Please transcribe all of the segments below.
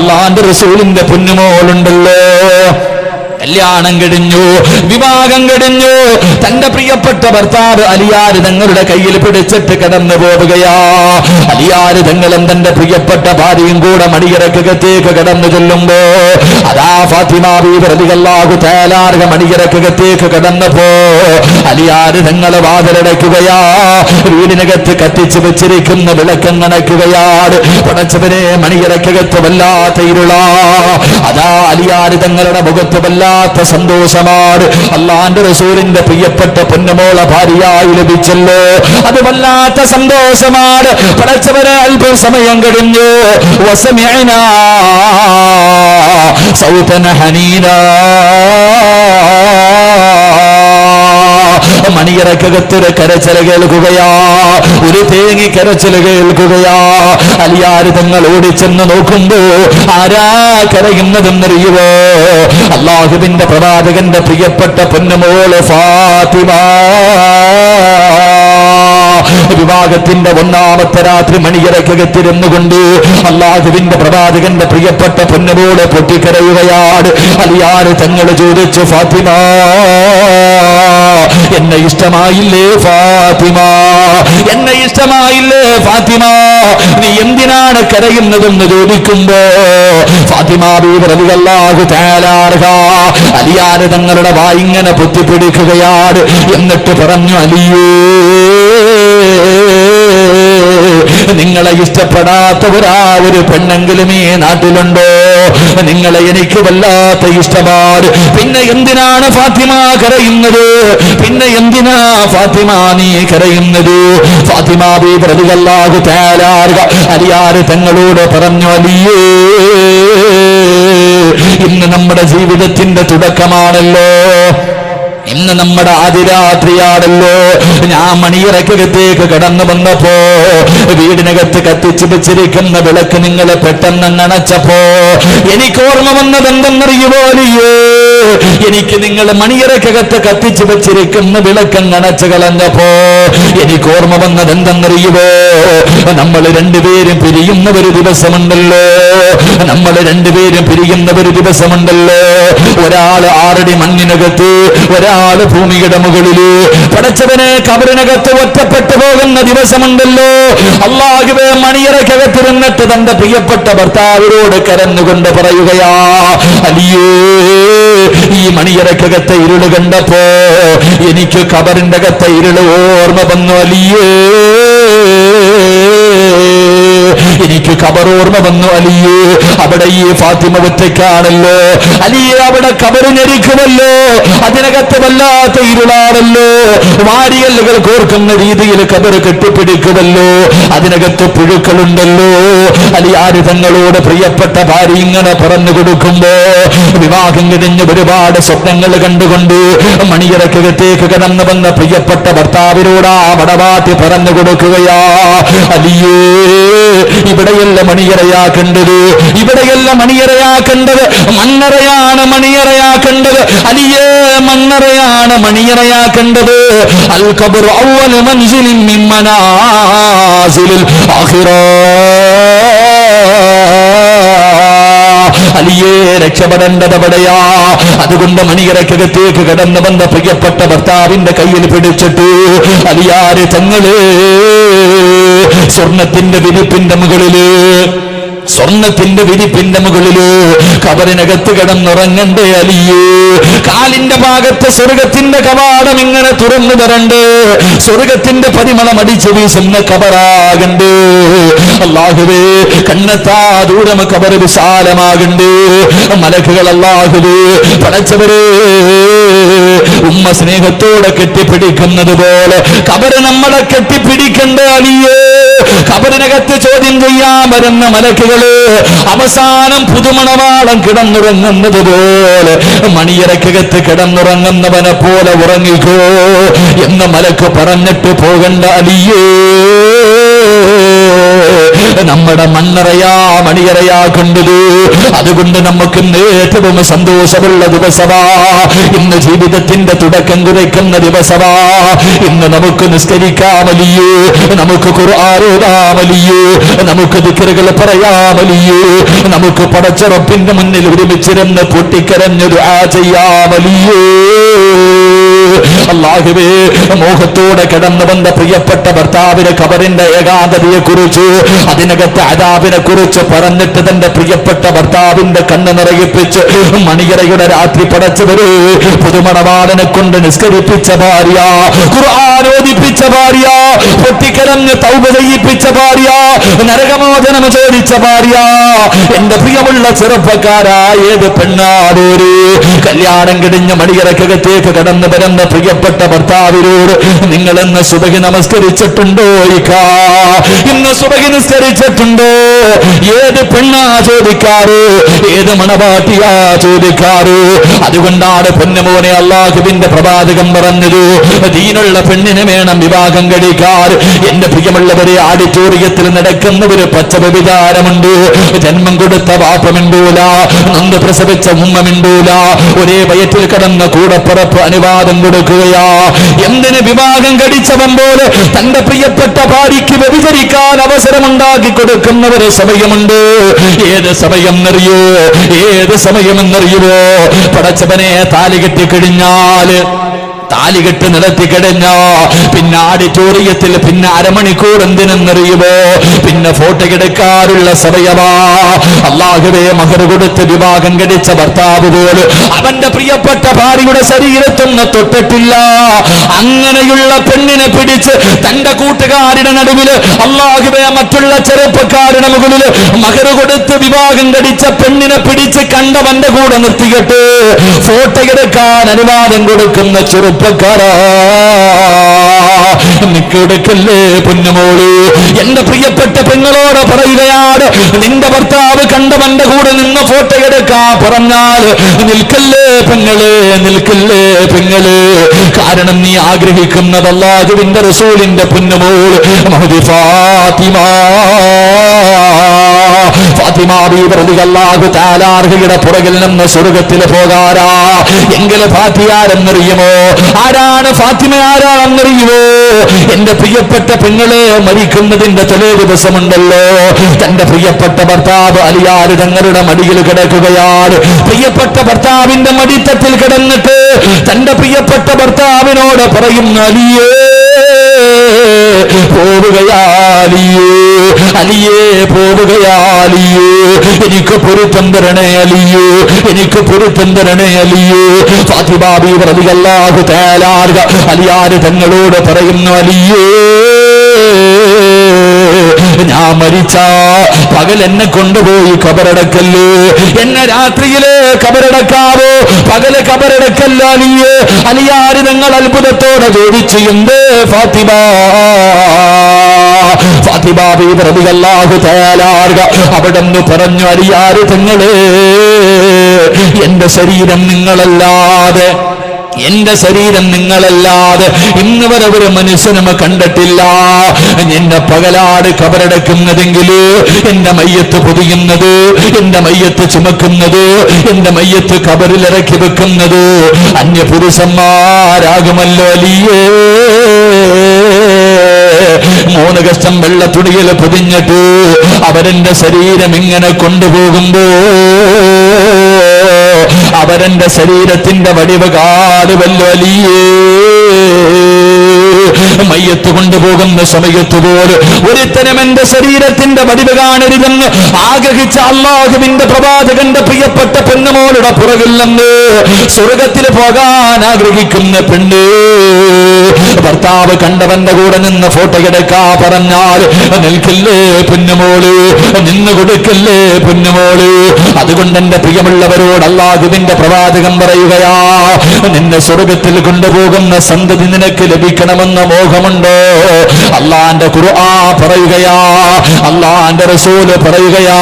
അള്ളാന്റെ റസൂലിന്റെ പൊന്നുമോളുണ്ടല്ലോ. കല്യാണം കഴിഞ്ഞു വിവാഹം കഴിഞ്ഞു. തന്റെ പ്രിയപ്പെട്ട ഭർത്താവ് അലിയാര് തങ്ങളുടെ കയ്യിൽ പിടിച്ചിട്ട് കടന്നു പോവുകയാ. അലിയാര് തങ്ങളും തന്റെ പ്രിയപ്പെട്ട ഭാര്യയും കൂടെ മണിയറക്കകത്തേക്ക് കടന്നു ചെല്ലുമ്പോ അതാ ഫാത്തിമാവി പ്രതികല്ലാകു തേലാർഗ മണിയറക്കകത്തേക്ക് കടന്നപ്പോ അലിയാര് തങ്ങൾ വാതിലടയ്ക്കുകയാ. വീടിനകത്ത് കത്തിച്ചു വെച്ചിരിക്കുന്ന വിളക്കം കണക്കുകയാണ് പടച്ചവനെ മണിയറക്കകത്ത് വല്ലാത്ത ഇരുളാ. അതാ അലിയാര് തങ്ങളുടെ മുഖത്ത് വല്ലാത്ത സന്തോഷമാണ്. അള്ളാന്റെ റസൂലിന്റെ പ്രിയപ്പെട്ട പൊന്നമോള ഭാര്യയായി ലഭിച്ചല്ലോ. അത് വല്ലാത്ത സന്തോഷമാണ്. പടച്ചവരെ അല്പം സമയം കഴിഞ്ഞു. സൗതന ഹനീന. മണിയറക്കകത്തൊരു കരച്ചില കേൾക്കുകയാ ഒരു തേങ്ങി കരച്ചില കേൾക്കുകയാ അലിയാര് തങ്ങൾ ഓടിച്ചെന്ന് നോക്കുമ്പോ ആരാ കരയുന്നതെന്നറിയുവോ? അള്ളാഹുവിന്റെ പ്രവാചകന്റെ പ്രിയപ്പെട്ട പൊന്നുമോൾ ഫാത്തിമ. വിവാഹത്തിന്റെ ഒന്നാമത്തെ രാത്രി മണിയറക്കകത്തിരുന്നു കൊണ്ട് അള്ളാഹുവിന്റെ പ്രവാചകന്റെ പ്രിയപ്പെട്ട പൊന്നുമോൾ പൊട്ടിക്കരയുകയാണ്. അലിയാര് തങ്ങൾ ചോദിച്ചു ഫാത്തിമ എന്നെ ഇഷ്ടമായില്ലേ ഫാത്തിമ? എന്നെ ഇഷ്ടമായില്ലേ ഫാത്തിമ? നീ എന്തിനാണ് കരയുന്നതെന്ന് ചോദിക്കുമ്പോ ഫാത്തിമ തങ്ങളുടെ വായിങ്ങനെ പൊത്തിപ്പിടിക്കുകയാണ്. എന്നിട്ട് പറഞ്ഞു അലിയേ നിങ്ങളെ ഇഷ്ടപ്പെടാത്ത ഒരാ ഒരു പെണ്ണെങ്കിലും ഈ നാട്ടിലുണ്ടോ? നിങ്ങളെ എനിക്ക് വല്ലാത്ത ഇഷ്ടമാണ്. പിന്നെ എന്തിനാണ് ഫാത്തിമ കരയുന്നത്? പിന്നെ എന്തിനാ ഫാത്തിമ നീ കരയുന്നത്? ഫാത്തിമ ബി പ്രതികല്ലാകു തേലാറുക അലിയാറ് തങ്ങളോട് പറഞ്ഞു അലിയേ ഇന്ന് നമ്മുടെ ജീവിതത്തിന്റെ തുടക്കമാണല്ലോ. ഇന്ന് നമ്മുടെ അതിരാത്രിയാണല്ലോ. ഞാൻ മണിയിറക്കകത്തേക്ക് കടന്നു വന്നപ്പോ വീടിനകത്ത് കത്തിച്ചു വെച്ചിരിക്കുന്ന വിളക്ക് നിങ്ങളെ പെട്ടെന്ന് നനച്ചപ്പോ എനിക്ക് ഓർമ്മ വന്നത് എന്തെന്നറിയുപോലെയോ എനിക്ക് നിങ്ങൾ മണിയറക്കകത്ത് കത്തിച്ചു വെച്ചിരിക്കുന്ന വിളക്കം നനച്ചു കളഞ്ഞപ്പോ എനിക്ക് ഓർമ്മ വന്നത് എന്തെന്നറിയുവോ നമ്മൾ രണ്ടുപേരും പിരിയുന്ന ഒരു ദിവസമുണ്ടല്ലോ. നമ്മൾ രണ്ടുപേരും പിരിയുന്ന ഒരു ദിവസമുണ്ടല്ലോ. ഒരാൾ ആറടി മണ്ണിനകത്ത് ഒരാൾ ഭൂമിയുടെ മുകളിൽ. പടച്ചവനെ കബറിനകത്ത് ഒറ്റപ്പെട്ടു പോകുന്ന ദിവസമുണ്ടല്ലോ. അള്ളാഹുവെ മണിയറക്കകത്തിരുന്നിട്ട് തന്റെ പ്രിയപ്പെട്ട ഭർത്താവിനോട് കരന്നുകൊണ്ട് പറയുകയാ അലിയേ ഈ മണിയറക്കകത്തെ ഇരുൾ കണ്ടപ്പോ എനിക്ക് കബറിന്റെ അകത്തെ ഇരുൾ ഓർമ്മ വന്നു അലിയേ. എനിക്ക് കബറോർമ്മ വന്നു അലിയേ. അവിടെ ഈ ഫാത്തിമ ഒറ്റയ്ക്കാണല്ലോ. അലിയെ അവിടെ കബറിഞ്ഞരിക്കുമല്ലോ അതിനകത്ത് വല്ലാത്ത ഇരുളാണല്ലോ. വാരിയല്ലുകൾ കോർക്കുന്ന രീതിയിൽ കബറ് കെട്ടിപ്പിടിക്കുമല്ലോ. അതിനകത്ത് പുഴുക്കളുണ്ടല്ലോ. അലി ആര് തങ്ങളോട് പ്രിയപ്പെട്ട ഭാര്യ ഇങ്ങനെ പറഞ്ഞു കൊടുക്കുമ്പോ വിവാഹം കഴിഞ്ഞ് ഒരുപാട് സ്വപ്നങ്ങൾ കണ്ടുകൊണ്ട് മണിയറക്കകത്തേക്ക് കടന്നു വന്ന പ്രിയപ്പെട്ട ഭർത്താവിനോട് ആ മടവാട്ടി പറഞ്ഞു കൊടുക്കുകയാ. അലിയേ. ഇവിടെയല്ല മണിയറയാക്കേണ്ടത്. ഇവിടെയല്ല മണിയറയാക്കേണ്ടത്. മണ്ണറയാണ് മണിയറയാക്കേണ്ടത്. അലിയേ മണ്ണറയാണ് മണിയറയാക്കേണ്ടത്. അൽ കബർ അവൽ മൻസിലിൻ മിൻ മനാസിലിൽ. ആഖിറാ. അലിയേ രക്ഷപ്പെടേണ്ടത് എവിടെയാ അതുകൊണ്ട് മണിയറക്കകത്തേക്ക് കടന്നു വന്ന പ്രിയപ്പെട്ട ഭർത്താവിന്റെ കയ്യിൽ പിടിച്ചിട്ട് അലിയാരെ തങ്ങൾ സ്വർണത്തിന്റെ വിരിപ്പിന്റെ മുകളിൽ സ്വർണത്തിന്റെ വിരിപ്പിന്റെ മുകളിൽ കബറിനകത്ത് കിടന്നുറങ്ങണ്ടേ അലിയേ. കാലിന്റെ ഭാഗത്ത് സ്വർഗത്തിന്റെ കവാടം ഇങ്ങനെ തുറന്നു തരണ്ട്. സ്വർഗത്തിന്റെ പരിമളം അടിച്ചു വീശുന്ന കബറാകണ്ടേ അല്ലാഹുവേ കണ്ണത്താ ദൂരം കബർ വിശാലമാകണ്ട്. മലക്കുകൾ അള്ളാഹുവേ പടച്ചവരേ ഉമ്മ സ്നേഹത്തോടെ കെട്ടിപ്പിടിക്കുന്നത് പോലെ കബറ് നമ്മളെ കെട്ടിപ്പിടിക്കണ്ട അലിയേ. കബറിനകത്ത് ചോദ്യം ചെയ്യാൻ വരുന്ന മലക്കുകൾ അവസാനം പുതുമണവാളം കിടന്നുറങ്ങുന്നത് പോലെ മണിയറക്കകത്ത് കിടന്നുറങ്ങുന്നവനെ പോലെ ഉറങ്ങിക്കോ എന്ന മലക്ക് പറഞ്ഞിട്ട് പോകണ്ട അലിയേ. നമ്മുടെ മണ്ണറയാ മണിയറയാ കണ്ടത്. അതുകൊണ്ട് നമുക്ക് ഏറ്റവും സന്തോഷമുള്ള ദിവസമാ. ഇന്ന് ജീവിതത്തിന്റെ തുടക്കം കുറിക്കുന്ന ദിവസമാ. ഇന്ന് നമുക്ക് നിസ്കരിക്കാമലിയേ നമുക്ക് ഖുർആാനോദാമലിയേ നമുക്ക് ദിക്കറുകൾ പറയാമലിയേ നമുക്ക് പടച്ചുറപ്പിന്റെ മുന്നിൽ ഒരുമിച്ചിരുന്ന് പൊട്ടിക്കരഞ്ഞൊരു ദുആ ചെയ്യാമലിയേ. അള്ളാഹുവേ മോഹത്തോടെ കിടന്നു വന്ന പ്രിയപ്പെട്ട ഭർത്താവിന് കബറിന്റെ ഏകാന്തതയെ കുറിച്ച് അതിനകത്ത് അതാവിനെ കുറിച്ച് പറഞ്ഞിട്ട് തന്റെ പ്രിയപ്പെട്ട ഭർത്താവിന്റെ കണ്ണ് നിറയിപ്പിച്ച് മണിയറയുടെ രാത്രി പടച്ചവര് പുതുമണവാളനെ കൊണ്ട് നിസ്കരിപ്പിച്ച ഭാര്യ ഖുർആാനോദിപ്പിച്ച ഭാര്യ പൊട്ടിക്കരഞ്ഞ് തൗബ ചെയ്യിപ്പിച്ച ഭാര്യ നരകമോചനം ചോദിച്ച ഭാര്യ. എന്റെ പ്രിയമുള്ള ചെറുപ്പക്കാരായത് പെണ്ണാടൂര് കല്യാണം കിടിഞ്ഞ് മണിയറക്കകത്തേക്ക് കടന്നു വരുന്ന പ്രിയപ്പെട്ട ഭർത്താവിനോട് നിങ്ങൾ ഇന്ന് സുബഹി നമസ്കരിച്ചിട്ടുണ്ടോ ഇന്ന് സുബഹി നിസ്കരിച്ചിട്ടുണ്ടോ? ഏത് പെണ്ണാ ചോദിക്കാറ്? ഏത് മണവാട്ടിയാ ചോദിക്കാറ്? അതുകൊണ്ടാണ് പൊന്നുമോനെ അള്ളാഹുവിന്റെ പ്രവാചകം പറഞ്ഞത് ദീനുള്ള പെണ്ണിനെ വേണം വിവാഹം കഴിക്കാർ എന്റെ പ്രിയമുള്ളവരെ ആഡിറ്റോറിയത്തിൽ നടക്കുന്ന ഒരു പച്ചവ വിചാരമുണ്ട്. ജന്മം കൊടുത്ത വാപ്പമിണ്ടൂല നന്ദ് പ്രസവിച്ച ഉമ്മമിണ്ടൂല ഒരേ വയറ്റിൽ കിടന്ന കൂടപ്പുറപ്പ് അനുവാദം കൊടുക്കുകയാ എന്തിന് വിവാഹം കടിച്ചവൻ പോലെ തന്റെ പ്രിയപ്പെട്ട ഭാര്യയ്ക്ക് വ്യഭിചരിക്കാൻ അവസരമുണ്ടാക്കി കൊടുക്കുന്നവരെ സമയമുണ്ട്. ഏത് സമയം എന്നറിയോ ഏത് സമയം എന്നറിയുവോ പടച്ചവനെ താലി കെട്ടി താലികെട്ട് നിലത്തി കിടഞ്ഞോ പിന്നെ ആഡിറ്റോറിയത്തിൽ പിന്നെ അരമണിക്കൂർ എന്തിനെന്നറിയുമോ? പിന്നെ ഫോട്ടോ എടുക്കാറുള്ള സമയമാ? അള്ളാഹുവേ മകർ കൊടുത്ത് വിവാഹം കഴിച്ച ഭർത്താവ് പോലും അവന്റെ പ്രിയപ്പെട്ട ഭാര്യയുടെ ശരീരത്തൊന്ന് തൊട്ടിട്ടില്ല. അങ്ങനെയുള്ള പെണ്ണിനെ പിടിച്ച് തന്റെ കൂട്ടുകാരുടെ നടുവിൽ അള്ളാഹുവേ മറ്റുള്ള ചെറുപ്പക്കാരുടെ മുകളിൽ മകർ കൊടുത്ത് വിവാഹം കഴിച്ച പെണ്ണിനെ പിടിച്ച് കണ്ടവന്റെ കൂടെ നിർത്തിയിട്ട് ഫോട്ടോ എടുക്കാൻ അനുവാദം കൊടുക്കുന്ന ചെറുപ്പക്കാരാ പൊന്നുമോൾ? എന്റെ പ്രിയപ്പെട്ട പെങ്ങളോട് പറയുകയാണ് നിന്റെ ഭർത്താവ് കണ്ടവന്റെ കൂടെ നിന്ന് ഫോട്ടോ എടുക്കാ പറഞ്ഞാൽ നിൽക്കല്ലേ പെങ്ങൾ നിൽക്കല്ലേ പെങ്ങൾ. കാരണം നീ ആഗ്രഹിക്കുന്നത് അല്ലാഹുവിന്റെ റസൂലിന്റെ പൊന്നുമോൾ മഹദി ഫാത്തിമ. ഫാത്തിമ ബീബി തആല അർഹയുടെ പുറകിൽ നിന്ന് സ്വർഗത്തിൽ പോകാരാ എങ്കിൽ ഫാത്തിയാരെന്നറിയുമോ ആരാണ് ഫാത്തിമ ആരാണെന്നറിയുമോ? എന്റെ പ്രിയപ്പെട്ട പെങ്ങളെ മരിക്കുന്നതിന്റെ തലേ ദിവസമുണ്ടല്ലോ. തന്റെ പ്രിയപ്പെട്ട ഭർത്താവ് അലിയാർ തങ്ങളുടെ മടിയിൽ കിടക്കുകയാണ്. പ്രിയപ്പെട്ട ഭർത്താവിന്റെ മടിത്തത്തിൽ കിടന്നിട്ട് തന്റെ പ്രിയപ്പെട്ട ഭർത്താവിനോട് പറയുന്ന അലിയേ പോവുകയാലിയേ. അലിയേ പോവുകയാലിയേ. എനിക്ക് പൊരുത്തം തരണേ അലിയേ. എനിക്ക് പൊരുത്തം തരണേ അലിയേ. ഫാത്തിബാബി പ്രതികല്ലാഹു തേലാർക അലിയാര് തങ്ങളോട് പറയുന്നു അലിയേ. മരിച്ച. പകൽ എന്നെ കൊണ്ടുപോയി കബറടക്കല്ലേ. എന്നെ രാത്രിയിലെ കബറടക്കാവോ? പകൽ കബറടക്കല്ല നീയേ അലിയാര് നിങ്ങൾ അത്ഭുതത്തോടെ ചോദിച്ചു എന്ത് ഫാത്തിമ ഫാത്തിബാബി പ്രതികല്ലാഹു തയ്യാലാർക അവിടെ നിന്ന് പറഞ്ഞു അലിയാര് തങ്ങളെ എന്റെ ശരീരം നിങ്ങളല്ലാതെ എന്റെ ശരീരം നിങ്ങളല്ലാതെ ഇന്ന് വരെ ഒരു മനുഷ്യനും കണ്ടിട്ടില്ല. എന്നെ പകലാട് കബറടക്കുന്നതെങ്കിൽ എന്റെ മയ്യത്ത് പൊതിയുന്നത് എന്റെ മയ്യത്ത് ചുമക്കുന്നത് എന്റെ മയ്യത്ത് കബറിൽ ഇറക്കി വെക്കുന്നത് അന്യപുരുഷന്മാരാകുമല്ലോ അലിയേ. മൂന്ന് കഷ്ടം വെള്ള പൊതിഞ്ഞിട്ട് അവരെന്റെ ശരീരം ഇങ്ങനെ കൊണ്ടുപോകുമ്പോ അവരെന്റെ ശരീരത്തിന്റെ വടിവ് കാടുവല്ലോ അലിയേ മയ്യത്ത് കൊണ്ടുപോകുന്ന സമയത്ത് പോലും ഒരുത്തരം എന്റെ ശരീരത്തിന്റെ വടിവ് കാണരുതെന്ന് ആഗ്രഹിച്ച അള്ളാഹുവിന്റെ പ്രവാചകന്റെ പ്രിയപ്പെട്ട പെണ്ണുമോളുടെ പുറകിൽ നിന്ന് സ്വർഗത്തിൽ പോകാൻ ആഗ്രഹിക്കുന്ന പെണ്ണ് ഭർത്താവ് കണ്ടവന്റെ കൂടെ നിന്ന് ഫോട്ടോ എടുക്കാ പറഞ്ഞാൽ നിൽക്കില്ലേ പൊന്നുമോൾ നിന്ന് കൊടുക്കല്ലേ പൊന്നുമോൾ. അതുകൊണ്ട് എന്റെ പ്രിയമുള്ളവരോട് അള്ളാഹുവിന്റെ പ്രവാചകം പറയുകയാ നിന്നെ സ്വർഗത്തിൽ കൊണ്ടുപോകുന്ന സന്തതി നിനക്ക് ലഭിക്കണമെന്ന് മോഹമുണ്ടോ അള്ളാന്റെ ഖുർആ പറയുകയാ അള്ളാന്റെ റസൂൽ പറയുകയാ.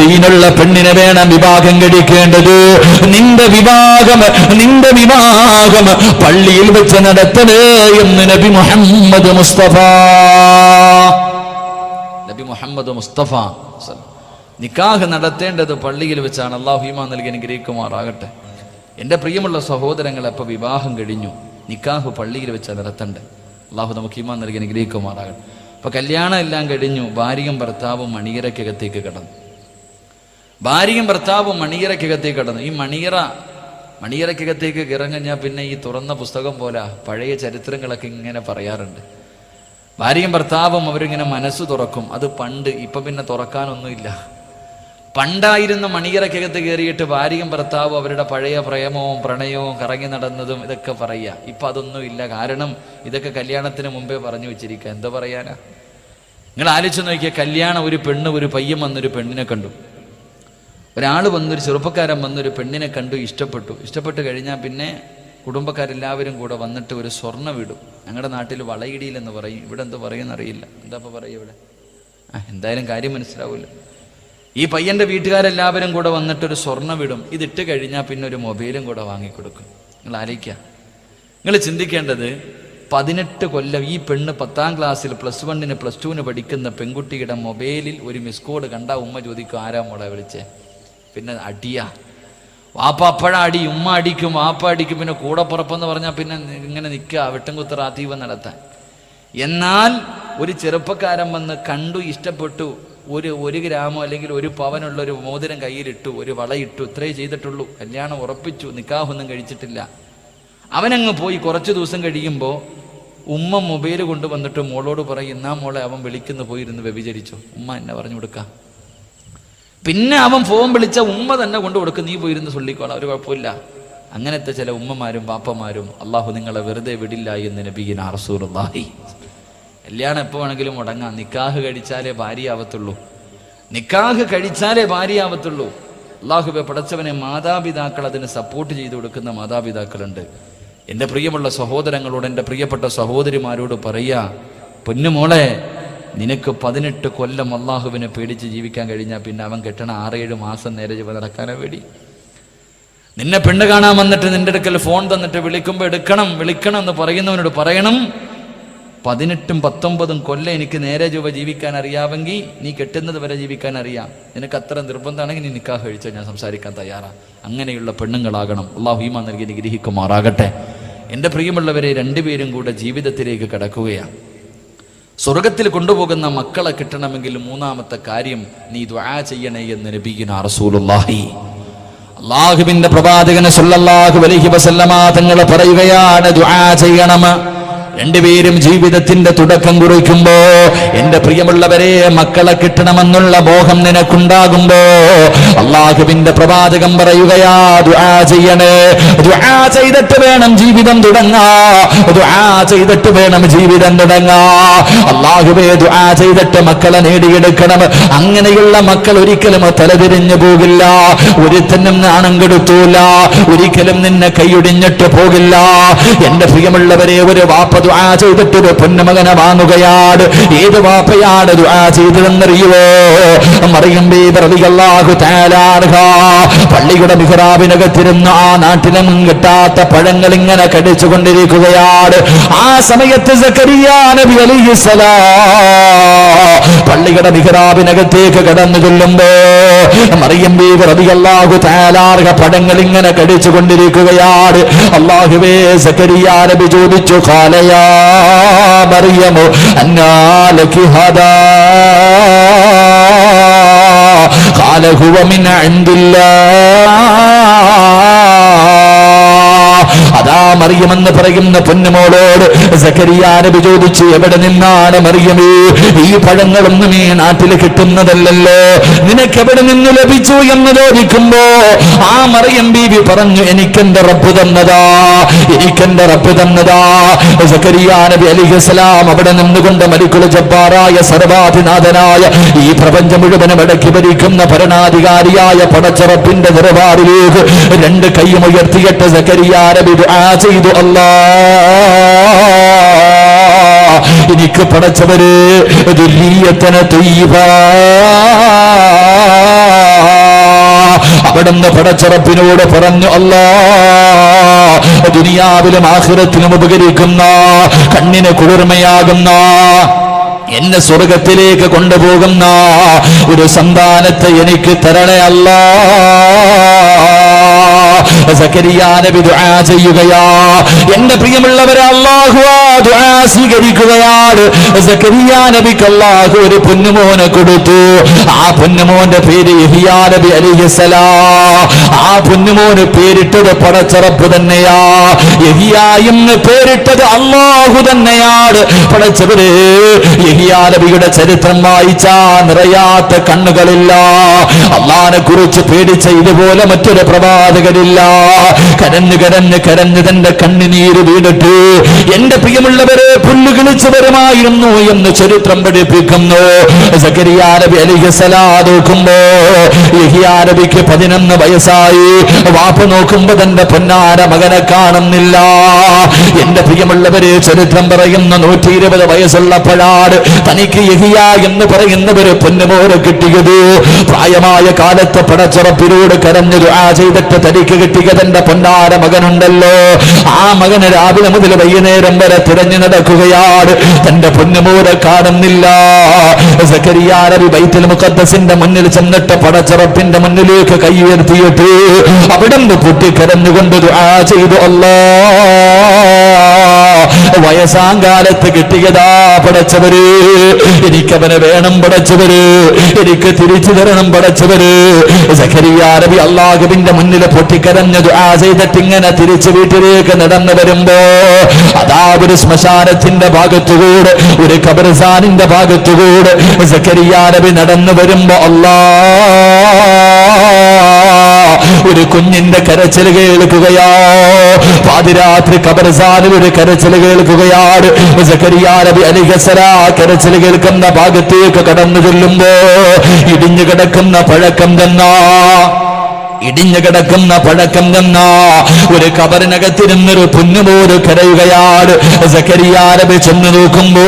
ദീനുള്ള പെണ്ണിനെ വേണം വിവാഹം കഴിക്കേണ്ടത്. നിന്റെ വിവാഹം നിന്റെ വിവാഹം പള്ളിയിൽ വെച്ച് നടത്തണേ എന്ന് നബി മുഹമ്മദ് മുസ്തഫ. നബി മുഹമ്മദ് മുസ്തഫ നിക്കാഹ് നടത്തേണ്ടത് പള്ളിയിൽ വെച്ചാണ്. അള്ളാഹു നൽകിയ നൽകി അനുഗ്രഹിക്കുമാറാകട്ടെ. എന്റെ പ്രിയമുള്ള സഹോദരങ്ങൾ അപ്പോൾ വിവാഹം കഴിഞ്ഞു. നിക്കാഹ് പള്ളിയിൽ വെച്ച് നിരത്തണ്ട് അള്ളാഹു നമുക്ക് ഈമാൻ നൽകി അനുഗ്രഹിക്കുമാറാകട്ടെ. അപ്പോൾ കല്യാണം എല്ലാം കഴിഞ്ഞു ഭാര്യയും ഭർത്താവും മണിയറയ്ക്കകത്തേക്ക് കടന്നു. ഭാര്യയും ഭർത്താവും മണിയറയ്ക്കകത്തേക്ക് കടന്നു. ഈ മണിയറ മണിയറയ്ക്കകത്തേക്ക് ഇറങ്ങഞ്ഞാൽ പിന്നെ ഈ തുറന്ന പുസ്തകം പോലെ പഴയ ചരിത്രങ്ങളൊക്കെ ഇങ്ങനെ പറയാറുണ്ട്. ഭാര്യയും ഭർത്താവും അവരിങ്ങനെ മനസ്സ് തുറക്കും. അത് പണ്ട് ഇപ്പം പിന്നെ തുറക്കാനൊന്നുമില്ല. പണ്ടായിരുന്ന മണിയറക്കകത്ത് കയറിയിട്ട് ഭാര്യയും ഭർത്താവും അവരുടെ പഴയ പ്രേമവും പ്രണയവും കറങ്ങി നടന്നതും ഇതൊക്കെ പറയുക. ഇപ്പൊ അതൊന്നും ഇല്ല. കാരണം ഇതൊക്കെ കല്യാണത്തിന് മുമ്പേ പറഞ്ഞു വെച്ചിരിക്കുക. എന്താ പറയാനാ? നിങ്ങൾ ആലോചിച്ച് നോക്കിയാൽ കല്യാണം ഒരു പെണ്ണ് ഒരു പയ്യൻ വന്നൊരു പെണ്ണിനെ കണ്ടു. ഒരാൾ വന്നൊരു ചെറുപ്പക്കാരൻ വന്നൊരു പെണ്ണിനെ കണ്ടു ഇഷ്ടപ്പെട്ടു. ഇഷ്ടപ്പെട്ട് കഴിഞ്ഞാൽ പിന്നെ കുടുംബക്കാരെല്ലാവരും കൂടെ വന്നിട്ട് ഒരു സ്വർണ വീടും. ഞങ്ങളുടെ നാട്ടിൽ വളയിടിയിലെന്ന് പറയും. ഇവിടെ എന്തോ പറയുമെന്നറിയില്ല എന്താ പറയുക ഇവിടെ? എന്തായാലും കാര്യം മനസ്സിലാവില്ല ഈ പയ്യന്റെ വീട്ടുകാരെല്ലാവരും കൂടെ വന്നിട്ടൊരു സ്വർണ ഇത് ഇതിട്ട് കഴിഞ്ഞാൽ പിന്നെ ഒരു മൊബൈലും കൂടെ വാങ്ങിക്കൊടുക്കും. നിങ്ങൾ ആലോചിക്കുക. നിങ്ങൾ ചിന്തിക്കേണ്ടത് പതിനെട്ട് കൊല്ലം ഈ പെണ്ണ് പത്താം ക്ലാസ്സിൽ പ്ലസ് വണ്ണിന് പ്ലസ് ടുവിന് പഠിക്കുന്ന പെൺകുട്ടിയുടെ മൊബൈലിൽ ഒരു മിസ് കോഡ് കണ്ട ഉമ്മ ചോദിക്കും ആരാ മോളെ വിളിച്ചേ? പിന്നെ അടിയാ. വാപ്പ അപ്പഴ അടി ഉമ്മ അടിക്കും വാപ്പ അടിക്കും പിന്നെ കൂടെ പുറപ്പെന്ന് പറഞ്ഞാൽ പിന്നെ ഇങ്ങനെ നിൽക്കുക വെട്ടംകുത്തറ അതീവ നടത്താൻ. എന്നാൽ ഒരു ചെറുപ്പക്കാരൻ വന്ന് കണ്ടു ഇഷ്ടപ്പെട്ടു ഒരു ഒരു ഗ്രാമോ അല്ലെങ്കിൽ ഒരു പവനുള്ള ഒരു മോതിരം കയ്യിലിട്ടു ഒരു വളയിട്ടു ഇത്രേ ചെയ്തിട്ടുള്ളൂ. കല്യാണം ഉറപ്പിച്ചു നിക്കാഹൊന്നും കഴിച്ചിട്ടില്ല. അവനങ്ങ് പോയി കുറച്ച് ദിവസം കഴിയുമ്പോൾ ഉമ്മ മൊബൈൽ കൊണ്ടുവന്നിട്ട് മോളോട് പറയും എന്നാ മോളെ അവൻ വിളിക്കുന്നു പോയിരുന്നു വ്യഭിചരിച്ചു. ഉമ്മ എന്നെ പറഞ്ഞു കൊടുക്കാം. പിന്നെ അവൻ ഫോൺ വിളിച്ച ഉമ്മ തന്നെ കൊണ്ടു കൊടുക്കും നീ പോയിരുന്ന് ചൊല്ലിക്കോളാം ഒരു കുഴപ്പമില്ല. അങ്ങനത്തെ ചില ഉമ്മമാരും പാപ്പമാരും അള്ളാഹു നിങ്ങളെ വെറുതെ വിടില്ല എന്ന് നബീന റസൂലുള്ളാഹി കല്യാണം എപ്പോ വേണമെങ്കിലും മുടങ്ങാം. നിക്കാഹ് കഴിച്ചാലേ ഭാര്യയാവത്തുള്ളൂ. നിക്കാഹ് കഴിച്ചാലേ ഭാര്യയാവത്തുള്ളൂ. അള്ളാഹുബെ പടച്ചവനെ മാതാപിതാക്കൾ അതിന് സപ്പോർട്ട് ചെയ്തു കൊടുക്കുന്ന മാതാപിതാക്കളുണ്ട്. എന്റെ പ്രിയമുള്ള സഹോദരങ്ങളോട് എന്റെ പ്രിയപ്പെട്ട സഹോദരിമാരോട് പറയാ പൊന്നുമോളെ നിനക്ക് പതിനെട്ട് കൊല്ലം അള്ളാഹുവിനെ പേടിച്ച് ജീവിക്കാൻ കഴിഞ്ഞാൽ പിന്നെ അവൻ കെട്ടണ ആറേഴ് മാസം നേരെ ജീവ നടക്കാനാ പേടി. നിന്നെ പെണ്ണ് കാണാൻ വന്നിട്ട് നിന്റെ അടുക്കൽ ഫോൺ തന്നിട്ട് വിളിക്കുമ്പോൾ എടുക്കണം വിളിക്കണം എന്ന് പറയുന്നവനോട് പറയണം. പതിനെട്ടും പത്തൊമ്പതും കൊല്ലം എനിക്ക് നേരെ ചൊവ്വ ജീവിക്കാൻ അറിയാമെങ്കിൽ നീ കെട്ടുന്നത് വരെ ജീവിക്കാൻ അറിയാം. നിനക്ക് അത്ര നിർബന്ധമാണെങ്കിൽ നീ നിക്കാഹ് കഴിച്ചാൽ ഞാൻ സംസാരിക്കാൻ തയ്യാറാണ് അങ്ങനെയുള്ള പെണ്ണുങ്ങളാകണം. അള്ളാഹു ഈമാ നൽകി നിഗ്രഹിക്കുമാറാകട്ടെ എന്റെ പ്രിയമുള്ളവരെ രണ്ടുപേരും കൂടെ ജീവിതത്തിലേക്ക് കടക്കുകയാണ് സ്വർഗത്തിൽ കൊണ്ടുപോകുന്ന മക്കളെ കിട്ടണമെങ്കിൽ മൂന്നാമത്തെ കാര്യം നീ ദ്വാ ചെയ്യണേ എന്ന് നബീന റസൂലുള്ളാഹി. അള്ളാഹുവിന്റെ പ്രവാചകനെ സല്ലല്ലാഹു അലൈഹി വസല്ലമ തങ്ങൾ പറയുകയാണ് ദ്വാ ചെയ്യണം. രണ്ടുപേരും ജീവിതത്തിന്റെ തുടക്കം കുറിക്കുമ്പോ എന്റെ പ്രിയമുള്ളവരെ മക്കളെ കിട്ടണമെന്നുള്ള മോഹം നിനക്കുണ്ടാകുമ്പോ അള്ളാഹുവിന്റെ പ്രവാചകം പറയുകയാ ദുആ ചെയ്യണേ ദുആ ചെയ്തിട്ട് വേണം ജീവിതം തുടങ്ങാ ദുആ ചെയ്തിട്ട് വേണം ജീവിതം തുടങ്ങാ. അള്ളാഹുവേ ദുആ ചെയ്തിട്ട് മക്കളെ നേടിയെടുക്കണം. അങ്ങനെയുള്ള മക്കൾ ഒരിക്കലും തലതിരിഞ്ഞു പോകില്ല. ഒരുത്തനും നാണം കെടുത്തൂല. ഒരിക്കലും നിന്നെ കൈയൊടിഞ്ഞിട്ട് പോകില്ല. എന്റെ പ്രിയമുള്ളവരെ ഒരു വാപ്പ ദുആ ചെയ്തിട്ട് പൊന്നമകനെ വാങ്ങുകയാണ്. ഏത് വാപ്പയാണ് ദുആ ചെയ്തതെന്നറിയുവോ? മറിയം ബി തആല അൻഹ. പള്ളിയുടെ മിഹ്റാബിനകത്തിരുന്ന ആ നാട്ടിലും കിട്ടാത്ത പഴങ്ങൾ ഇങ്ങനെ കടിച്ചു കൊണ്ടിരിക്കുകയാണ് ആ സമയത്ത് സക്കരിയ നബി അലൈഹിസ്സലാം പള്ളിയുടെ മിഹ്റാബിനകത്തേക്ക് കടന്നു ചെല്ലുമ്പോ മറിയം ബി റളിയല്ലാഹു താലാർഹ പഴങ്ങൾ ഇങ്ങനെ കടിച്ചു കൊണ്ടിരിക്കുകയാണ് അല്ലാഹുവേ സക്കരിയ നബി ചോദിച്ചു ഖാലയാ മറിയമു അന്നാലകി ഹദാ قال هو من عند الله അതാ മറിയമെന്ന് പറയുന്ന പൊന്നുമോളോട് നബി ചോദിച്ചു എവിടെ നിന്നാണ് മറിയമേ? ഈ പഴങ്ങളൊന്നും ഈ നാട്ടിൽ കിട്ടുന്നതല്ലല്ലോ. നിനക്ക് എവിടെ നിന്ന് ലഭിച്ചു എന്ന് ചോദിക്കുമ്പോ ആ മറിയം ബീവി പറഞ്ഞു എനിക്കെന്റെ റബ്ബ് തന്നതാ എനിക്കെന്റെ റബ്ബ് തന്നതാ. നബി അലിഹസ്ലാം അവിടെ നിന്നുകൊണ്ട് മരിക്കുള ജബ്ബാറായ സർവാധിനാഥനായ ഈ പ്രപഞ്ചം മുഴുവനും അടക്കി ഭരിക്കുന്ന ഭരണാധികാരിയായ പടച്ചറപ്പിന്റെ ദർബാറിലേക്ക് രണ്ട് കൈയും ഉയർത്തിയിട്ട് സക്കരിയ നബി ദുആ ചെയ്തു അല്ലാ എനിക്ക് പടച്ചവര് അവിടുന്ന് പടച്ചറപ്പിനോട് പറഞ്ഞു അല്ലാ ദുനിയാവിലും ആഖിറത്തിലും ഉപകരിക്കുന്ന കണ്ണിന് കുളിർമയാകുന്ന എന്നെ സ്വർഗത്തിലേക്ക് കൊണ്ടുപോകുന്ന ഒരു സന്താനത്തെ എനിക്ക് തരണേ അല്ലാ ചെയ്യുകയാ. എന്റെ പ്രിയമുള്ളവരെ അള്ളാഹു സ്വീകരിക്കുകയാണ്. നബിക്ക് അല്ലാഹു ഒരു പൊന്നുമോനെ കൊടുത്തു. ആ പൊന്നുമോന്റെ പേര് നബി അലിഹിസലാം ആ പൊന്നുമോന് പേരിട്ടത് പടച്ചറപ്പ് തന്നെയാ. എന്ന് പേരിട്ടത് അല്ലാഹു തന്നെയാണ്. പടച്ചവര് നബിയുടെ ചരിത്രം വായിച്ചാ നിറയാത്ത കണ്ണുകളില്ല. അള്ളാനെ കുറിച്ച് പേടിച്ച ഇതുപോലെ മറ്റൊരു പ്രവാചകരില്ല. കരഞ്ഞു കരഞ്ഞ് കരഞ്ഞ് തന്റെ കണ്ണിനീര് വീണിട്ട് എന്റെ പ്രിയമുള്ളവരെ പുല്ല് കിളിച്ചവരുമായിരുന്നു എന്ന് ചരിത്രം പഠിപ്പിക്കുന്നു. നോക്കുമ്പോ യഹിയാ നബിക്ക് പതിനൊന്ന് വയസ്സായി. വാപ്പ് നോക്കുമ്പോ തന്റെ പൊന്നാര മകനെ കാണുന്നില്ല. എന്റെ പ്രിയമുള്ളവരെ ചരിത്രം പറയുന്ന നൂറ്റി ഇരുപത് വയസ്സുള്ളപ്പോഴാണ് തനിക്ക് യഹിയ എന്ന് പറയുന്നവര് പൊന്നുപോലെ കിട്ടിയത്. പ്രായമായ കാലത്ത് പടച്ചുറപ്പിലൂടെ കരഞ്ഞു ആ ചെയ്തിട്ട് തനിക്ക് കിട്ടിയത് എന്റെ പൊന്നാര മകനുണ്ടല്ലോ. ആ മകന് രാവിലെ മുതൽ വൈകുന്നേരം വരെ തിരഞ്ഞു നടക്കുകയാണ്. തന്റെ പൊന്നുമൂടെ കാണുന്നില്ല. സക്കരിയാരവി മുന്നിൽ ചെന്നിട്ട് പടച്ചറപ്പിന്റെ മുന്നിലേക്ക് കൈ ഉയർത്തിയിട്ട് അവിടെ നിന്ന് പൊട്ടിക്കരഞ്ഞുകൊണ്ട് ചെയ്തു അല്ലാ വയസ്സാങ്കാലത്ത് കിട്ടിയതാ പടച്ചവര്. എനിക്കവനെ വേണം പടച്ചവര്. എനിക്ക് തിരിച്ചു തരണം പടച്ചവര്. സഖരിയാരബി അള്ളാഹുവിന്റെ മുന്നിൽ പൊട്ടിക്കരഞ്ഞത് ആ ചെയ്തിട്ട് ഇങ്ങനെ തിരിച്ചു വീട്ടിലേക്ക് നടന്നു വരുമ്പോ അതാ ഒരു ശ്മശാനത്തിന്റെ ഭാഗത്തുകൂടെ ഒരു കബർസാനിന്റെ ഭാഗത്തുകൂടെ സഖരിയാരബി നടന്നു വരുമ്പോ അല്ലാ ഒരു കുഞ്ഞിന്റെ കരച്ചിൽ കേൾക്കുകയോ. പാതിരാത്രി കബർസാനിൽ ഒരു കരച്ചിൽ കേൾക്കുകയാണ്. അലിഹസര കരച്ചിൽ കേൾക്കുന്ന ഭാഗത്തേക്ക് കടന്നു ചെല്ലുമ്പോ ഇടിഞ്ഞു കിടക്കുന്ന പഴക്കം തന്നാ. ഇടിഞ്ഞു കിടക്കുന്ന പഴക്കം തന്ന. ഒരു കബറിനകത്തിരുന്നൊരു പൊന്നുപോര് കരയുകയാണ്. സക്കരിയ നബി ചെന്ന് നോക്കുമ്പോ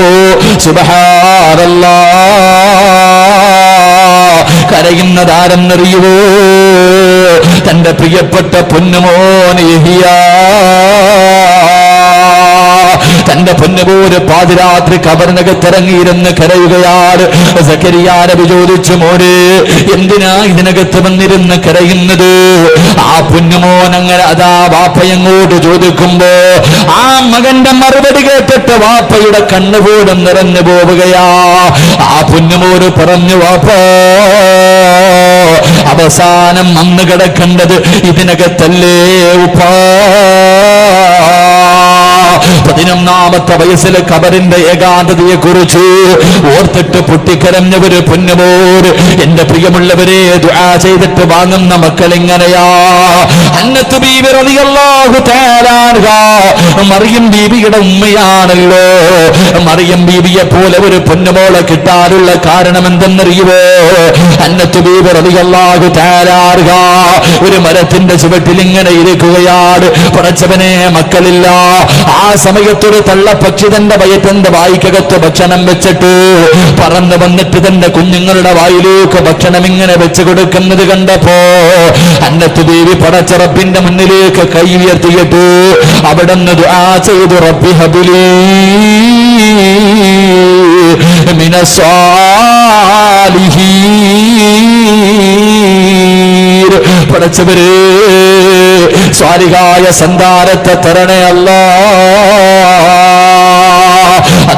സുബഹാറല്ലാ കരയുന്നതാരെന്നറിയുവോ? തന്റെ പ്രിയപ്പെട്ട പൊന്നുമോൻ തന്റെ പൊന്നുപോര് പാതിരാത്രി കബറിനകത്തിറങ്ങിയിരുന്ന് കരയുകയാണ്. സക്കരിയാരബി ചോദിച്ചു മോനെ എന്തിനാ ഇതിനകത്ത് വന്നിരുന്ന് കരയുന്നത്? ആ പൊന്നുമോൻ അങ്ങനെ അതാ വാപ്പയങ്ങോട്ട് ചോദിക്കുമ്പോ ആ മകന്റെ മറുപടി കേട്ടിട്ട് വാപ്പയുടെ കണ്ണുപോലും നിറഞ്ഞു പോവുകയാ. ആ പൊന്നുമോര് പറഞ്ഞു വാപ്പ അവസാനം അന്ന് കിടക്കേണ്ടത് ഇതിനകത്തല്ലേ ഉപ്പാ? പതിനൊന്നാമത്തെ വയസ്സിലെ കബറിന്റെ ഏകാന്തതയെ കുറിച്ച് ഓർത്തിട്ട് പൊട്ടിക്കരഞ്ഞവര് പൊന്നുപോര് എന്റെ പ്രിയമുള്ളവരെ ദുആ ചെയ്തിട്ട് വാങ്ങുന്ന മക്കൾ എങ്ങനെയാ മറിയം ബീവിയുടെ ഉമ്മയാണല്ലോ. മറിയം ബീവിയെ പോലെ ഒരു പൊന്നുമോളെ കിട്ടാനുള്ള കാരണം എന്തെന്നറിയുവോ അന്നത്ത് ബീവർ റളിയല്ലാഹു താരാറുക ഒരു മരത്തിന്റെ ചുവട്ടിൽ ഇങ്ങനെ ഇരിക്കുകയാണ്. പറച്ചവനെ മക്കളില്ല. ആ സമയത്തൊരു തള്ളപ്പക്ഷി തന്റെ വയറ്റന്റെ വായിക്കകത്ത് ഭക്ഷണം വെച്ചിട്ട് പറന്നു വന്നിട്ട് തന്റെ കുഞ്ഞുങ്ങളുടെ വായിലേക്ക് ഭക്ഷണം ഇങ്ങനെ വെച്ച് കൊടുക്കുന്നത് കണ്ടപ്പോ അന്നത്ത് ദേവി പടച്ചറപ്പിന്റെ മുന്നിലേക്ക് കൈ ഉയർത്തിയിട്ട് അവിടെ നിന്ന് ദുആ ചെയ്തു റബ്ബി ഹബുലി മിനസ്വാലിഹീൻ പടച്ചവര് സ്വാലികായ സന്താനത്തെ തരണേ അല്ലാ.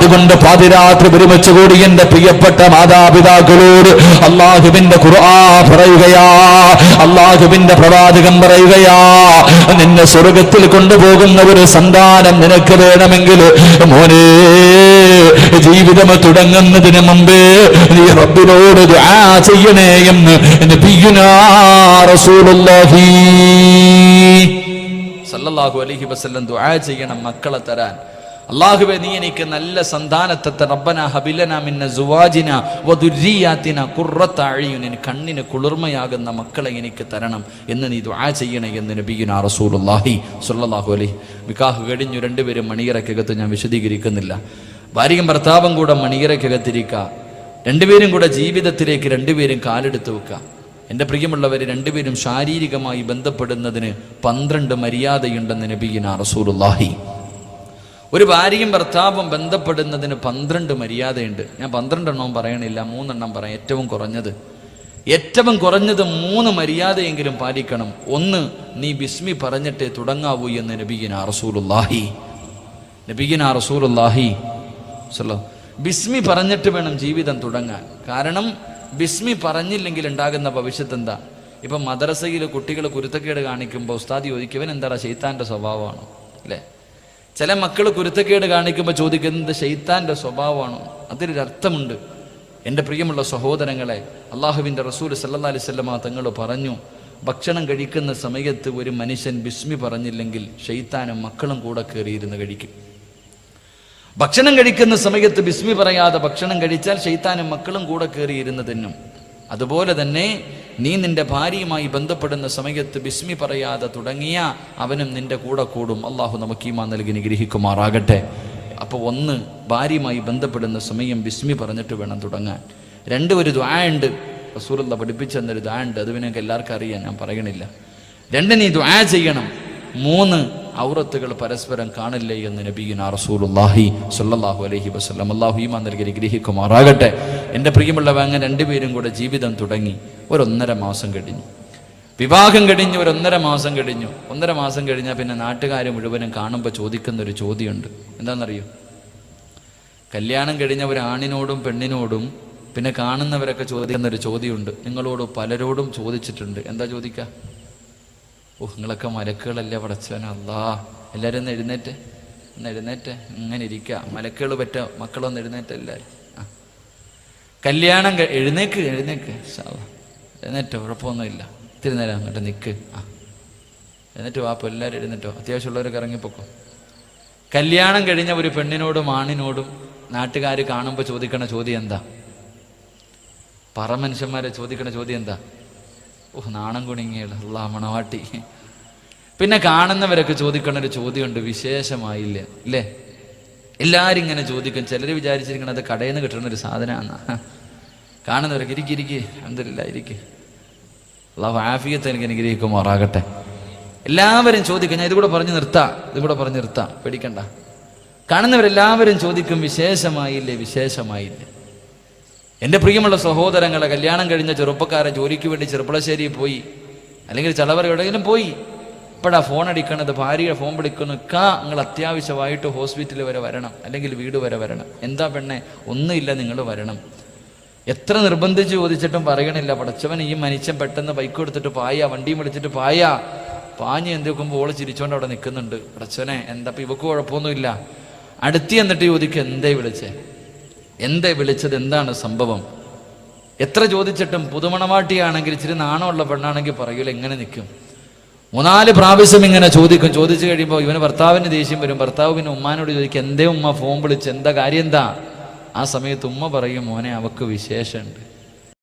അതുകൊണ്ട് പാതിരാത്രി ഒരുമിച്ച് കൂടി എന്റെ പ്രിയപ്പെട്ട മാതാപിതാക്കളോട് അള്ളാഹുവിന്റെ ഖുർആ പറയുകയാ അള്ളാഹുവിന്റെ പ്രവാചകം പറയുകയാ നിന്നെ സ്വർഗത്തിൽ കൊണ്ടുപോകുന്ന ഒരു സന്താനം നിനക്ക് വേണമെങ്കിൽ മോനെ ജീവിതം തുടങ്ങുന്നതിന് മുമ്പേ നീ റബ്ബിനോട് ദുആ ചെയ്യണേ എന്ന് നബിയുനാ റസൂലുള്ളാഹി സല്ലല്ലാഹു അലൈഹി വസല്ലം ദുആ ചെയ്യണം മക്കളെ തരാൻ. അള്ളാഹുവെ നീ എനിക്ക് നല്ല സന്താനത്തെ റബ്ബന ഹബിലന മിന്ന സുവാജിന വദുര്രിയാത്തിന ഖുർറത്ത അഴിയുനിൻ കണ്ണിന് കുളിർമയാകുന്ന മക്കളെ എനിക്ക് തരണം എന്ന് നീ ദുആ ചെയ്യണേ എന്ന് നബിയുന റസൂലുള്ളാഹി സുല്ലാഹു അലൈഹി വികാഹ് കഴിഞ്ഞു രണ്ടുപേരും മണിയറക്കകത്ത് ഞാൻ വിശദീകരിക്കുന്നില്ല. ഭാര്യയും ഭർത്താവും കൂടെ മണിയറക്കകത്തിരിക്കുക രണ്ടുപേരും കൂടെ ജീവിതത്തിലേക്ക് രണ്ടുപേരും കാലെടുത്ത് വെക്കുക എന്റെ പ്രിയമുള്ളവർ രണ്ടുപേരും ശാരീരികമായി ബന്ധപ്പെടുന്നതിന് പന്ത്രണ്ട് മര്യാദയുണ്ടെന്ന് നബീന റസൂലുള്ളാഹി. ഒരു ഭാര്യയും ഭർത്താവും ബന്ധപ്പെടുന്നതിന് പന്ത്രണ്ട് മര്യാദയുണ്ട്. ഞാൻ പന്ത്രണ്ടെണ്ണവും പറയണില്ല മൂന്നെണ്ണം പറയാം. ഏറ്റവും കുറഞ്ഞത്. ഏറ്റവും കുറഞ്ഞത് മൂന്ന് മര്യാദയെങ്കിലും പാലിക്കണം. ഒന്ന് നീ ബിസ്മി പറഞ്ഞിട്ടേ തുടങ്ങാവൂ എന്ന് നബീന റസൂലുല്ലാഹി നബീന റസൂലുല്ലാഹി സല്ലോ ബിസ്മി പറഞ്ഞിട്ട് വേണം ജീവിതം തുടങ്ങാൻ. കാരണം ബിസ്മി പറഞ്ഞില്ലെങ്കിൽ ഉണ്ടാകുന്ന ഭവിഷ്യത്ത് എന്താ? ഇപ്പം മദ്രസയിൽ കുട്ടികൾ കുരുത്തക്കേട് കാണിക്കുമ്പോൾ ഉസ്താദി ചോദിക്കും എന്താ ഷെയ്ത്താന്റെ സ്വഭാവമാണ്? അല്ലേ? ചില മക്കൾ കുരുത്തക്കേട് കാണിക്കുമ്പോൾ ചോദിക്കുന്നത് ഷെയ്ത്താന്റെ സ്വഭാവമാണ്? അതിലൊരു അർത്ഥമുണ്ട്. എന്റെ പ്രിയമുള്ള സഹോദരങ്ങളെ അള്ളാഹുവിന്റെ റസൂൽ സല്ലാ അലിസ്വല്ലമ തങ്ങൾ പറഞ്ഞു ഭക്ഷണം കഴിക്കുന്ന സമയത്ത് ഒരു മനുഷ്യൻ ബിസ്മി പറഞ്ഞില്ലെങ്കിൽ ഷെയ്ത്താനും മക്കളും കൂടെ കയറിയിരുന്ന് കഴിക്കും. ഭക്ഷണം കഴിക്കുന്ന സമയത്ത് ബിസ്മി പറയാതെ ഭക്ഷണം കഴിച്ചാൽ ഷെയ്ത്താനും മക്കളും കൂടെ കയറിയിരുന്ന് തിന്നും. അതുപോലെ തന്നെ നീ നിന്റെ ഭാര്യയുമായി ബന്ധപ്പെടുന്ന സമയത്ത് ബിസ്മി പറയാതെ തുടങ്ങിയ അവനും നിന്റെ കൂടെ കൂടും. അള്ളാഹു നമുക്ക് ഈമാ നൽകി നിഗ്രഹിക്കുമാറാകട്ടെ അപ്പോൾ ഒന്ന് ഭാര്യയുമായി ബന്ധപ്പെടുന്ന സമയം ബിസ്മി പറഞ്ഞിട്ട് വേണം തുടങ്ങാൻ. രണ്ട് ഒരു ദ്വായുണ്ട് റസൂലുള്ള പഠിപ്പിച്ചെന്നൊരു ദ്വായുണ്ട് അത് പിന്നെ എല്ലാവർക്കും അറിയാം ഞാൻ പറയണില്ല. രണ്ട് നീ ദ്വായ ചെയ്യണം. മൂന്ന് ഔറത്തുകൾ പരസ്പരം കാണില്ലേ എന്ന് നബീന റസൂലുള്ളാഹി സ്വല്ലല്ലാഹു അലൈഹി വസല്ലം. അള്ളാഹു ഈമാൻ നൽകി ഗ്രഹിക്കുമാറാകട്ടെ എന്റെ പ്രിയമുള്ളവ അങ്ങനെ രണ്ടുപേരും കൂടെ ജീവിതം തുടങ്ങി. ഒരൊന്നര മാസം കഴിഞ്ഞു. വിവാഹം കഴിഞ്ഞ് ഒരൊന്നര മാസം കഴിഞ്ഞു. ഒന്നര മാസം കഴിഞ്ഞാൽ പിന്നെ നാട്ടുകാർ മുഴുവനും കാണുമ്പോൾ ചോദിക്കുന്ന ഒരു ചോദ്യമുണ്ട്. എന്താണെന്നറിയോ കല്യാണം കഴിഞ്ഞ ഒരു ആണിനോടും പെണ്ണിനോടും പിന്നെ കാണുന്നവരൊക്കെ ചോദിക്കുന്ന ഒരു ചോദ്യമുണ്ട്. നിങ്ങളോട് പലരോടും ചോദിച്ചിട്ടുണ്ട്. എന്താ ചോദിക്കുക ഓ നിങ്ങളൊക്കെ മലക്കുകളല്ലേ പടച്ചവന? അല്ലാ എല്ലാവരും ഒന്ന് എഴുന്നേറ്റ് ഒന്ന് എഴുന്നേറ്റ് ഇങ്ങനെ ഇരിക്കുക മലക്കുകൾ പറ്റ മക്കളൊന്ന് എഴുന്നേറ്റ് എല്ലാവരും കല്യാണം എഴുന്നേക്ക് എഴുന്നേക്ക്. എഴുന്നേറ്റോ കുഴപ്പമൊന്നുമില്ല. ഇത്തിരി നേരം അങ്ങോട്ട് നിൽക്ക് ആ. എന്നിട്ട് വാപ്പോ എല്ലാവരും എഴുന്നേറ്റോ അത്യാവശ്യമുള്ളവരൊക്കെ ഇറങ്ങിപ്പോക്കോ. കല്യാണം കഴിഞ്ഞ ഒരു പെണ്ണിനോടും ആണിനോടും നാട്ടുകാർ കാണുമ്പോൾ ചോദിക്കണ ചോദ്യം എന്താ? പറ മനുഷ്യന്മാരെ ചോദിക്കണ ചോദ്യം എന്താ? ഓ നാണം കുണുങ്ങിയത് ഉള്ള മണവാട്ടി. പിന്നെ കാണുന്നവരൊക്കെ ചോദിക്കണ ഒരു ചോദ്യമുണ്ട് വിശേഷമായില്ല ഇല്ലേ? എല്ലാവരും ഇങ്ങനെ ചോദിക്കും ചിലർ വിചാരിച്ചിരിക്കണത് കടയിൽ നിന്ന് കിട്ടുന്ന ഒരു സാധനമാണ് കാണുന്നവരൊക്കെ ഇരിക്കി എന്തില്ല ഇരിക്കി. അള്ളാഹു ആഫിയത്ത് എനിക്ക് അനുഗ്രഹിക്കുമാറാകട്ടെ എല്ലാവരും ചോദിക്കും ഞാൻ ഇതുകൂടെ പറഞ്ഞ് നിർത്താം ഇതുകൂടെ പറഞ്ഞു നിർത്താം പേടിക്കണ്ട. കാണുന്നവരെല്ലാവരും ചോദിക്കും വിശേഷമായില്ലേ വിശേഷമായില്ലേ? എന്റെ പ്രിയമുള്ള സഹോദരങ്ങളെ കല്യാണം കഴിഞ്ഞ ചെറുപ്പക്കാരെ ജോലിക്ക് വേണ്ടി ചെറുപ്പളശ്ശേരി പോയി. അല്ലെങ്കിൽ ചിലവർ എവിടെയെങ്കിലും പോയി. ഇപ്പോഴാ ഫോൺ അടിക്കണത് ഭാര്യ ഫോൺ വിളിക്കുന്നു കാ നിങ്ങൾ അത്യാവശ്യമായിട്ട് ഹോസ്പിറ്റലിൽ വരെ വരണം. അല്ലെങ്കിൽ വീട് വരെ വരണം. എന്താ പെണ്ണെ ഒന്നുമില്ല നിങ്ങൾ വരണം. എത്ര നിർബന്ധിച്ച് ചോദിച്ചിട്ടും പറയണില്ല. പടച്ചവൻ ഈ മനുഷ്യൻ പെട്ടെന്ന് ബൈക്ക് എടുത്തിട്ട് പായ വണ്ടിയും വിളിച്ചിട്ട് പായ. പാഞ്ഞ് എന്തൊക്കുമ്പോൾ ഓൾ ചിരിച്ചോണ്ട് അവിടെ നിൽക്കുന്നുണ്ട് പടച്ചവനെ എന്താ ഇപ്പൊ ഇവക്ക് കുഴപ്പമൊന്നുമില്ല. അടുത്തി എന്നിട്ട് ചോദിക്കും എന്തേ വിളിച്ചേ? എന്തേ വിളിച്ചത്? എന്താണ് സംഭവം? എത്ര ചോദിച്ചിട്ടും പുതുമണവാട്ടിയാണെങ്കിൽ ഇച്ചിരി നാണമുള്ള പെണ്ണാണെങ്കിൽ പറയൂല എങ്ങനെ നിൽക്കും. മൂന്നാൽ പ്രാവശ്യം ഇങ്ങനെ ചോദിക്കും. ചോദിച്ചു കഴിയുമ്പോൾ ഇവന് ഭർത്താവിന് ദേഷ്യം വരും. ഭർത്താവ് പിന്നെ ഉമ്മാനോട് ചോദിക്കും എന്തേ ഉമ്മ? ഫോൺ വിളിച്ച് എന്താ കാര്യം? എന്താ? ആ സമയത്ത് ഉമ്മ പറയും മോനെ അവക്ക് വിശേഷമുണ്ട്.